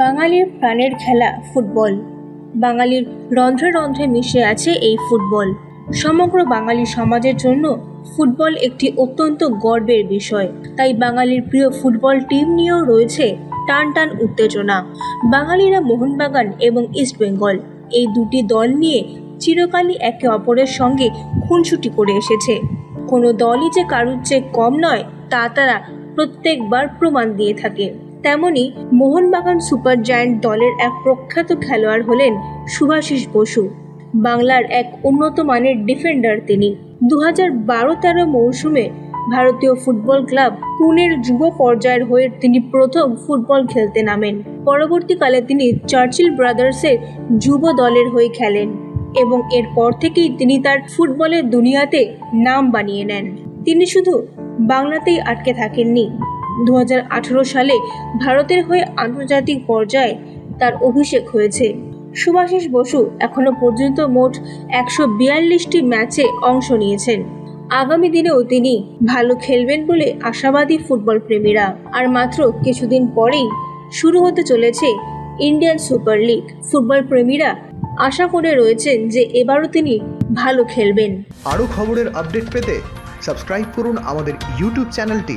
বাঙালির প্রাণের খেলা ফুটবল। বাঙালির রন্ধ্রে রন্ধ্রে মিশে আছে এই ফুটবল। সমগ্র বাঙালি সমাজের জন্য ফুটবল একটি অত্যন্ত গর্বের বিষয়। তাই বাঙালির প্রিয় ফুটবল টিম নিয়েও রয়েছে টান টান উত্তেজনা। বাঙালিরা মোহনবাগান এবং ইস্টবেঙ্গল এই দুটি দল নিয়ে চিরকালই একে অপরের সঙ্গে খুনসুটি করে এসেছে। কোনো দলই যে কারুর চেয়ে কম নয়, তা তারা প্রত্যেকবার প্রমাণ দিয়ে থাকে। তেমনি মোহনবাগান সুপার জায়ান্ট দলের এক প্রখ্যাত খেলোয়াড় হলেন সুভাষিস বসু। বাংলার এক উন্নত মানের ডিফেন্ডার তিনি। দু হাজার বারো তেরো মৌসুমে ভারতীয় ফুটবল ক্লাব পুনের যুব পর্যায়ের হয়ে তিনি প্রথম ফুটবল খেলতে নামেন। পরবর্তীকালে তিনি চার্চিল ব্রাদার্সের যুব দলের হয়ে খেলেন এবং এরপর থেকেই তিনি তার ফুটবলের দুনিয়াতে নাম বানিয়ে নেন। তিনি শুধু বাংলাতেই আটকে থাকেননি দু হাজার আঠারো সালে ভারতের হয়ে আন্তর্জাতিক পর্যায়ে তার অভিষেক হয়েছে। সুভাষিস বসু এখনও পর্যন্ত মোট একশো বিয়াল্লিশটি ম্যাচে অংশ নিয়েছেন। আগামী দিনেও তিনি ভালো খেলবেন বলে আশাবাদী ফুটবল প্রেমীরা আর মাত্র কিছুদিন পরেই শুরু হতে চলেছে ইন্ডিয়ান সুপার লিগ। ফুটবল প্রেমীরা আশা করে রয়েছেন যে এবারও তিনি ভালো খেলবেন। আরও খবরের আপডেট পেতে সাবস্ক্রাইব করুন আমাদের ইউটিউব চ্যানেলটি।